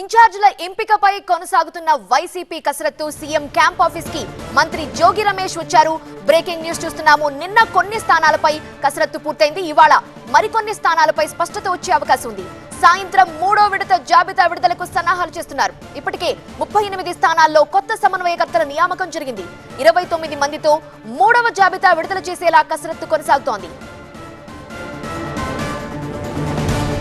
ఇన్ఛార్జీల ఎంపికపై కొనసాగుతున్న వైసీపీ కసరత్తు సీఎం క్యాంప్ ఆఫీస్కి మంత్రి జోగి రమేష్ వచ్చారు. బ్రేకింగ్ న్యూస్ చూస్తున్నాము. నిన్న కొన్ని స్థానాలపై కసరత్తు పూర్తయింది. ఇవాళ మరికొన్ని స్థానాలపై స్పష్టత వచ్చే అవకాశం ఉంది. సాయంత్రం మూడో విడత జాబితా విడుదలకు సన్నాహాలు చేస్తున్నారు. ఇప్పటికే ముప్పై ఎనిమిది స్థానాల్లో కొత్త సమన్వయకర్తల నియామకం జరిగింది. ఇరవై తొమ్మిది మందితో మూడవ జాబితా విడుదల చేసేలా కసరత్తు కొనసాగుతోంది.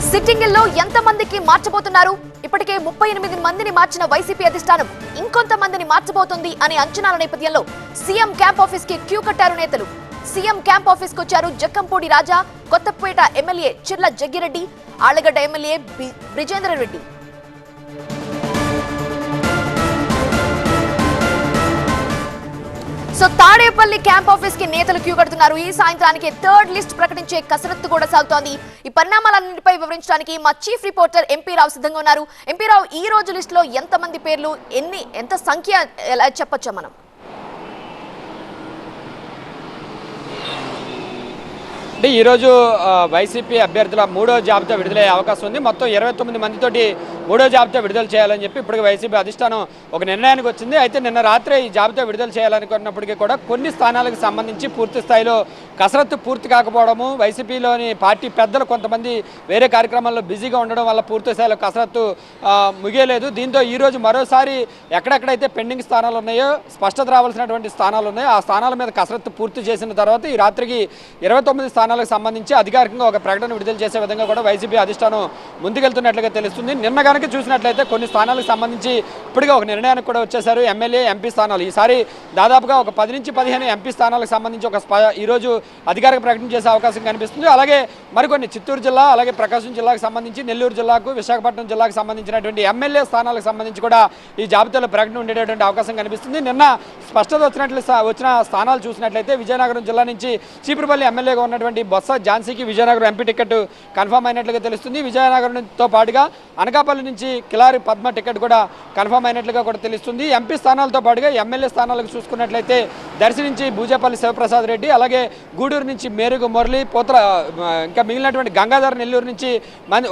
సిట్టింగుల్లో ఎంతమందికి మార్చబోతున్నారు? ఇప్పటికే ముప్పై ఎనిమిది మందిని మార్చిన వైసీపీ అధిష్టానం ఇంకొంతమందిని మార్చబోతోంది అనే అంచనాల నేపథ్యంలో సీఎం క్యాంప్ ఆఫీస్కి క్యూ కట్టారు నేతలు. సీఎం క్యాంప్ ఆఫీస్కు వచ్చారు Jakkampudi Raja Kothapeta MLA Chirla Jaggireddy Allagadda MLA Brijender Reddy. So Tadepalli camp ఆఫీస్కి నేతలు క్యూ కడుతున్నారు. ఈ సాయంత్రానికి థర్డ్ లిస్ట్ ప్రకటించే కసరత్తు కూడా సాగుతోంది. ఈ పరిణామాలన్నింటిపై వివరించడానికి మా చీఫ్ రిపోర్టర్ ఎంపీ రావు సిద్ధంగా ఉన్నారు. ఎంపీ రావు ఈ రోజు లిస్ట్లో ఎంత మంది పేర్లు ఎన్ని ఎంత సంఖ్య ఎలా చెప్పొచ్చా మనం? అంటే ఈరోజు వైసీపీ అభ్యర్థుల మూడో జాబితా విడుదలయ్యే అవకాశం ఉంది. మొత్తం ఇరవై తొమ్మిది మందితోటి మూడో జాబితా విడుదల చేయాలని చెప్పి ఇప్పటికి వైసీపీ అధిష్టానం ఒక నిర్ణయానికి వచ్చింది. అయితే నిన్న రాత్రే ఈ జాబితా విడుదల చేయాలనుకున్నప్పటికీ కూడా కొన్ని స్థానాలకు సంబంధించి పూర్తి స్థాయిలో కసరత్తు పూర్తి కాకపోవడము వైసీపీలోని పార్టీ పెద్దలు కొంతమంది వేరే కార్యక్రమాల్లో బిజీగా ఉండడం వల్ల పూర్తి స్థాయిలో కసరత్తు ముగియలేదు. దీంతో ఈరోజు మరోసారి ఎక్కడెక్కడైతే పెండింగ్ స్థానాలు ఉన్నాయో స్పష్టత రావాల్సినటువంటి స్థానాలు ఉన్నాయో ఆ స్థానాల మీద కసరత్తు పూర్తి చేసిన తర్వాత ఈ రాత్రికి ఇరవై తొమ్మిది స్థానాలకు సంబంధించి అధికారికంగా ఒక ప్రకటన విడుదల చేసే విధంగా కూడా వైసీపీ అధిష్టానం ముందుకెళ్తున్నట్లుగా తెలుస్తుంది. నిన్న కనుక చూసినట్లయితే కొన్ని స్థానాలకు సంబంధించి ఇప్పటికే ఒక నిర్ణయానికి కూడా వచ్చేసారు ఎమ్మెల్యే ఎంపీ స్థానాలు. ఈసారి దాదాపుగా ఒక పది నుంచి పదిహేను ఎంపీ స్థానాలకు సంబంధించి ఒక స్ప- ఈరోజు అధికారిక ప్రకటన చేసే అవకాశం కనిపిస్తుంది. అలాగే మరికొన్ని చిత్తూరు జిల్లా అలాగే ప్రకాశం జిల్లాకు సంబంధించి నెల్లూరు జిల్లాకు విశాఖపట్నం జిల్లాకు సంబంధించినటువంటి ఎమ్మెల్యే స్థానాలకు సంబంధించి కూడా ఈ జాబితాలో ప్రకటన ఉండేటటువంటి అవకాశం కనిపిస్తుంది. నిన్న స్పష్టత వచ్చినట్లు వచ్చిన స్థానాలు చూసినట్లయితే విజయనగరం జిల్లా నుంచి చీపురుపల్లి ఎమ్మెల్యేగా ఉన్నటువంటి బొత్స ఝాన్సీకి విజయనగరం ఎంపీ టికెట్ కన్ఫర్మ్ అయినట్లుగా తెలుస్తుంది. విజయనగరంతో పాటుగా అనకాపల్లి నుంచి కిలారి పద్మ టికెట్ కూడా కన్ఫర్మ్ అయినట్లుగా కూడా తెలుస్తుంది. ఎంపీ స్థానాలతో పాటుగా ఎమ్మెల్యే స్థానాలకు చూసుకున్నట్లయితే దర్శి నుంచి భూజేపల్లి శివప్రసాద్ రెడ్డి అలాగే గూడూరు నుంచి మేరుగు మురళి పోత్ర ఇంకా మిగిలినటువంటి గంగాధర్ నెల్లూరు నుంచి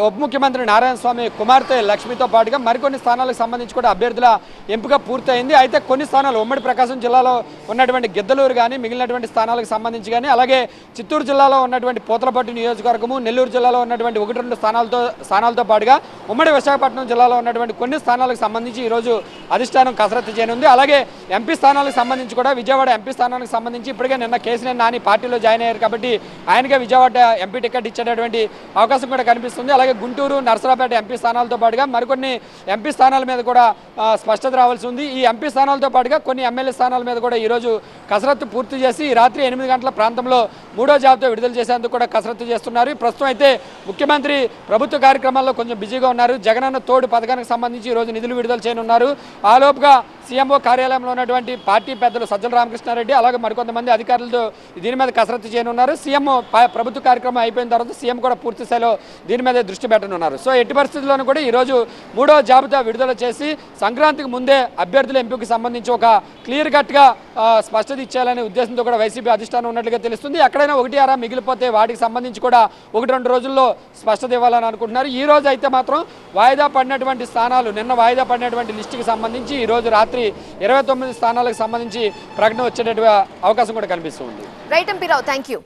ఉప ముఖ్యమంత్రి నారాయణ స్వామి కుమార్తె లక్ష్మితో పాటుగా మరికొన్ని స్థానాలకు సంబంధించి కూడా అభ్యర్థుల ఎంపిక పూర్తయింది. అయితే కొన్ని స్థానాలు ఉమ్మడి ప్రకాశం జిల్లాలో ఉన్నటువంటి గిద్దలూరు కానీ మిగిలినటువంటి స్థానాలకు సంబంధించి కానీ అలాగే చిత్తూరు జిల్లాలో ఉన్నటువంటి పోతలపట్టు నియోజకవర్గము నెల్లూరు జిల్లాలో ఉన్నటువంటి ఒకటి రెండు స్థానాలతో స్థానాలతో పాటుగా ఉమ్మడి విశాఖపట్నం జిల్లాలో ఉన్నటువంటి కొన్ని స్థానాలకు సంబంధించి ఈరోజు అధిష్టానం కసరత్తు చేయనుంది. అలాగే ఎంపీ స్థానాలకు సంబంధించి కూడా విజయవాడ ఎంపీ స్థానానికి సంబంధించి ఇప్పటికే నిన్న కేసీఆర్ నాని పార్టీలో జాయిన్ అయ్యారు కాబట్టి ఆయనకే విజయవాడ ఎంపీ టికెట్ ఇచ్చేటటువంటి అవకాశం కూడా కనిపిస్తుంది. అలాగే గుంటూరు నర్సరాపేట ఎంపీ స్థానాలతో పాటుగా మరికొన్ని ఎంపీ స్థానాల మీద కూడా స్పష్టత రావాల్సి ఉంది. ఈ ఎంపీ స్థానాలతో పాటుగా కొన్ని ఎమ్మెల్యే స్థానాల మీద కూడా ఈరోజు కసరత్తు పూర్తి చేసి ఈ రాత్రి ఎనిమిది గంటల ప్రాంతంలో మూడో జాబితా విడుదల చేసేందుకు కూడా కసరత్తు చేస్తున్నారు. ప్రస్తుతం అయితే ముఖ్యమంత్రి ప్రభుత్వ కార్యక్రమాల్లో కొంచెం బిజీగా ఉన్నారు. జగనన్న తోడు పథకానికి సంబంధించి ఈరోజు నిధులు విడుదల చేయనున్నారు. ఆలోపుగా సీఎంఓ కార్యాలయంలో ఉన్నటువంటి పార్టీ పెద్దలు సజ్జల రామకృష్ణారెడ్డి అలాగే మరికొంతమంది అధికారులతో దీని మీద కసరత్తు చేయనున్నారు. సీఎం ప్రభుత్వ కార్యక్రమం అయిపోయిన తర్వాత సీఎం కూడా పూర్తి స్థాయిలో దీని మీద దృష్టి పెట్టనున్నారు. సో ఎట్టి పరిస్థితుల్లోనూ కూడా ఈరోజు మూడో జాబితా విడుదల చేసి సంక్రాంతికి ముందే అభ్యర్థుల ఎంపికకు సంబంధించి ఒక క్లియర్ కట్గా స్పష్టత ఇచ్చేయాలనే ఉద్దేశంతో కూడా వైసీపీ అధిష్టానం ఉన్నట్లుగా తెలుస్తుంది. ఎక్కడైనా ఒకటి అరా మిగిలిపోతే వాటికి సంబంధించి కూడా ఒకటి రెండు రోజుల్లో స్పష్టత ఇవ్వాలని అనుకుంటున్నారు. ఈ రోజు అయితే మాత్రం వాయిదా పడినటువంటి స్థానాలు నిన్న వాయిదా పడినటువంటి లిస్టుకి సంబంధించి ఈ రోజు రాత్రి ఇరవై తొమ్మిది స్థానాలకు సంబంధించి ప్రకటన వచ్చేటటువంటి అవకాశం కూడా కనిపిస్తుంది right MP Rao thank you